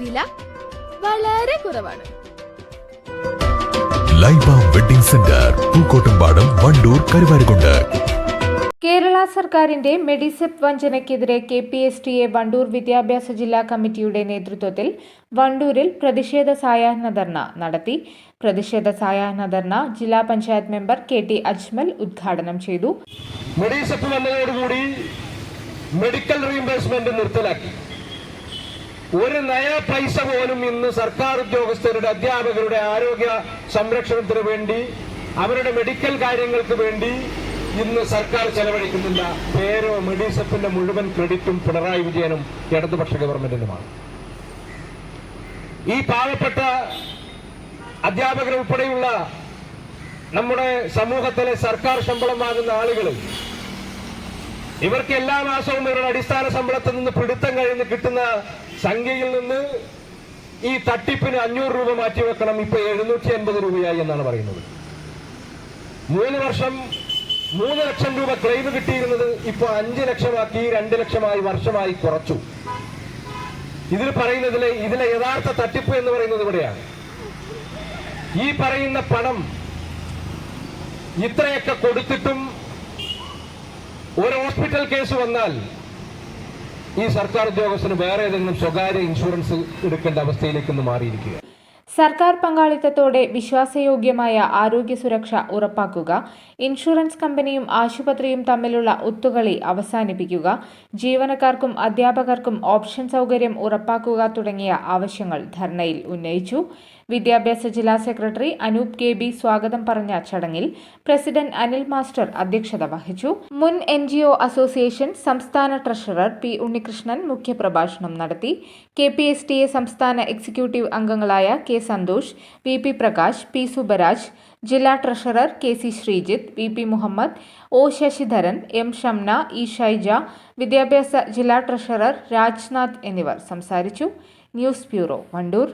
വില വളരെ കുറവാണ്. Laiba wedding centre Pookkottumpadam Wandoor Karuvarakundu. Kerala സർക്കാരിന്റെ Medisep വഞ്ചനയ്ക്കെതിരെ K P S T A Wandoor വിദ്യാഭ്യാസ ജില്ലാ കമ്മിറ്റിയുടെ നേതൃത്വത്തിൽ വണ്ടൂരിൽ പ്രതിഷേധ സായാഹ്ന ധർണ നടത്തി. പ്രതിഷേധ സായാഹ്ന ധർണ ജില്ലാ panchayat member K T Ajmal ഉദ്ഘാടനം ചെയ്തു. മെഡിസെപ്പ് വന്നതോടുകൂടി മെഡിക്കൽ റീഇംബേഴ്സ്മെന്റ് നിർത്തലാക്കി. ഒരു നയ പൈസ പോലും ഇന്ന് സർക്കാർ ഉദ്യോഗസ്ഥരുടെ അധ്യാപകരുടെ ആരോഗ്യ സംരക്ഷണത്തിന് വേണ്ടി അവരുടെ മെഡിക്കൽ കാര്യങ്ങൾക്ക് വേണ്ടി ഇന്ന് സർക്കാർ ചെലവഴിക്കുന്നില്ല. പേരോ മെഡിസപ്പിന്റെ മുഴുവൻ ക്രെഡിറ്റും പിണറായി വിജയനും ഇടതുപക്ഷ ഗവൺമെന്റിനുമാണ്. ഈ പാവപ്പെട്ട അധ്യാപകരുൾപ്പെടെയുള്ള നമ്മുടെ സമൂഹത്തിലെ സർക്കാർ ശമ്പളം വാങ്ങുന്ന ഇവർക്ക് എല്ലാ മാസവും ഇവരുടെ അടിസ്ഥാന ശമ്പളത്തിൽ നിന്ന് പിടുത്തം കഴിഞ്ഞ് കിട്ടുന്ന സംഖ്യയിൽ നിന്ന് ഈ തട്ടിപ്പിന് അഞ്ഞൂറ് രൂപ മാറ്റി വെക്കണം. ഇപ്പൊ എഴുന്നൂറ്റി അൻപത് രൂപയായി എന്നാണ് പറയുന്നത്. മൂന്ന് വർഷം മൂന്ന് ലക്ഷം രൂപ ക്ലെയിം കിട്ടിയിരുന്നത് ഇപ്പൊ അഞ്ച് ലക്ഷമാക്കി രണ്ട് ലക്ഷമായി വർഷമായി കുറച്ചു. ഇതിൽ പറയുന്നതിലെ ഇതിലെ യഥാർത്ഥ തട്ടിപ്പ് എന്ന് പറയുന്നത് ഇവിടെയാണ്. ഈ പറയുന്ന പണം ഇത്രയൊക്കെ കൊടുത്തിട്ടും ഒരു ഹോസ്പിറ്റൽ കേസ് വന്നാൽ ഈ സർക്കാർ ഉദ്യോഗസ്ഥന് വേറെ ഏതെങ്കിലും സ്വകാര്യ ഇൻഷുറൻസ് എടുക്കേണ്ട അവസ്ഥയിലേക്ക് ഒന്ന് മാറിയിരിക്കുക സർക്കാർ പങ്കാളിത്തത്തോടെ വിശ്വാസയോഗ്യമായ ആരോഗ്യ സുരക്ഷ ഉറപ്പാക്കുക ഇൻഷുറൻസ് കമ്പനിയും ആശുപത്രിയും തമ്മിലുള്ള ഒത്തുകളി അവസാനിപ്പിക്കുക ജീവനക്കാർക്കും അധ്യാപകർക്കും ഓപ്ഷൻ സൗകര്യം ഉറപ്പാക്കുക തുടങ്ങിയ ആവശ്യങ്ങൾ ധർണയിൽ ഉന്നയിച്ചു. വിദ്യാഭ്യാസ ജില്ലാ സെക്രട്ടറി അനൂപ് കെ ബി സ്വാഗതം പറഞ്ഞ ചടങ്ങിൽ പ്രസിഡന്റ് അനിൽ മാസ്റ്റർ അധ്യക്ഷത വഹിച്ചു. മുൻ എൻ ജി ഒ അസോസിയേഷൻ സംസ്ഥാന ട്രഷറർ പി ഉണ്ണികൃഷ്ണൻ മുഖ്യപ്രഭാഷണം നടത്തി. K P S T A സംസ്ഥാന എക്സിക്യൂട്ടീവ് അംഗങ്ങളായ K Santhosh V P Prakash P Subaraj ജില്ലാ treasurer K C Sreejith V P Muhammad O Sasidharan M Shamna E Shaija വിദ്യാഭ്യാസ ജില്ലാ treasurer Rajnath എന്നിവർ സംസാരിച്ചു. News bureau Wandoor.